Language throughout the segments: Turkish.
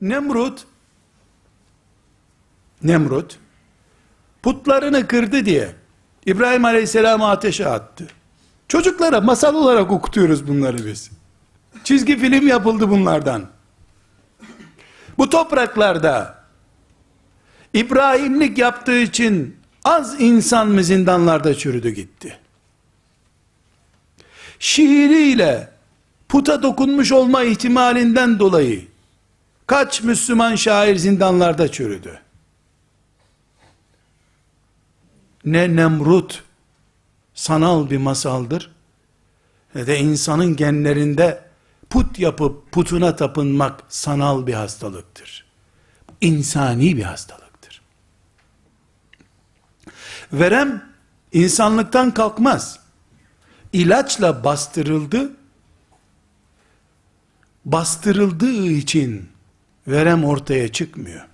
Nemrut Nemrut putlarını kırdı diye İbrahim Aleyhisselam'ı ateşe attı. Çocuklara masal olarak okutuyoruz bunları biz. Çizgi film yapıldı bunlardan. Bu topraklarda İbrahimlik yaptığı için az insan mı zindanlarda çürüdü gitti. Şiiriyle puta dokunmuş olma ihtimalinden dolayı kaç Müslüman şair zindanlarda çürüdü. Ne Nemrut sanal bir masaldır ne de insanın genlerinde put yapıp putuna tapınmak sanal bir hastalıktır. İnsani bir hastalıktır. Verem insanlıktan kalkmaz. İlaçla bastırıldı. Bastırıldığı için verem ortaya çıkmıyor.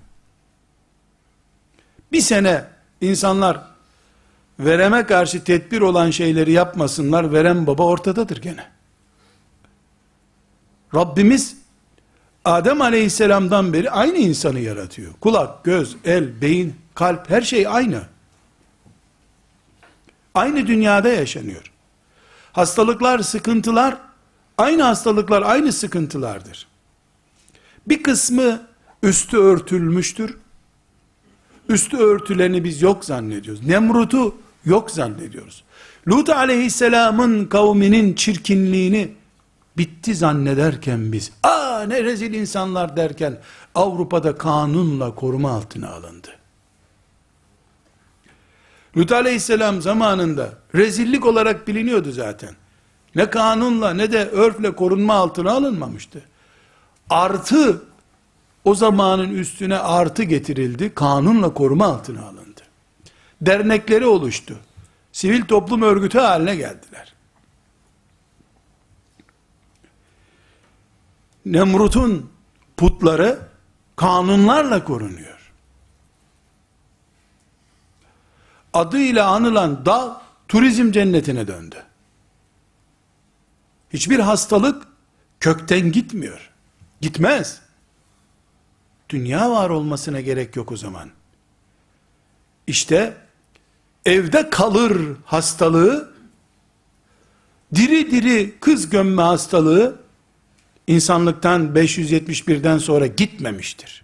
Bir sene insanlar vereme karşı tedbir olan şeyleri yapmasınlar. Verem baba ortadadır gene. Rabbimiz Adem aleyhisselamdan beri aynı insanı yaratıyor. Kulak, göz, el, beyin, kalp her şey aynı. Aynı dünyada yaşanıyor. Hastalıklar, sıkıntılar aynı hastalıklar, aynı sıkıntılardır. Bir kısmı üstü örtülmüştür. Üstü örtüleni biz yok zannediyoruz. Nemrut'u yok zannediyoruz. Lut aleyhisselamın kavminin çirkinliğini bitti zannederken biz, aa ne rezil insanlar derken, Avrupa'da kanunla koruma altına alındı. Lut aleyhisselam zamanında rezillik olarak biliniyordu zaten. Ne kanunla ne de örfle korunma altına alınmamıştı. Artı o zamanın üstüne artı getirildi. Kanunla koruma altına alındı. Dernekleri oluştu. Sivil toplum örgütü haline geldiler. Nemrut'un putları kanunlarla korunuyor. Adıyla anılan dağ turizm cennetine döndü. Hiçbir hastalık kökten gitmiyor. Gitmez. Dünya var olmasına gerek yok o zaman. İşte evde kalır hastalığı, diri diri kız gömme hastalığı, insanlıktan 571'den sonra gitmemiştir.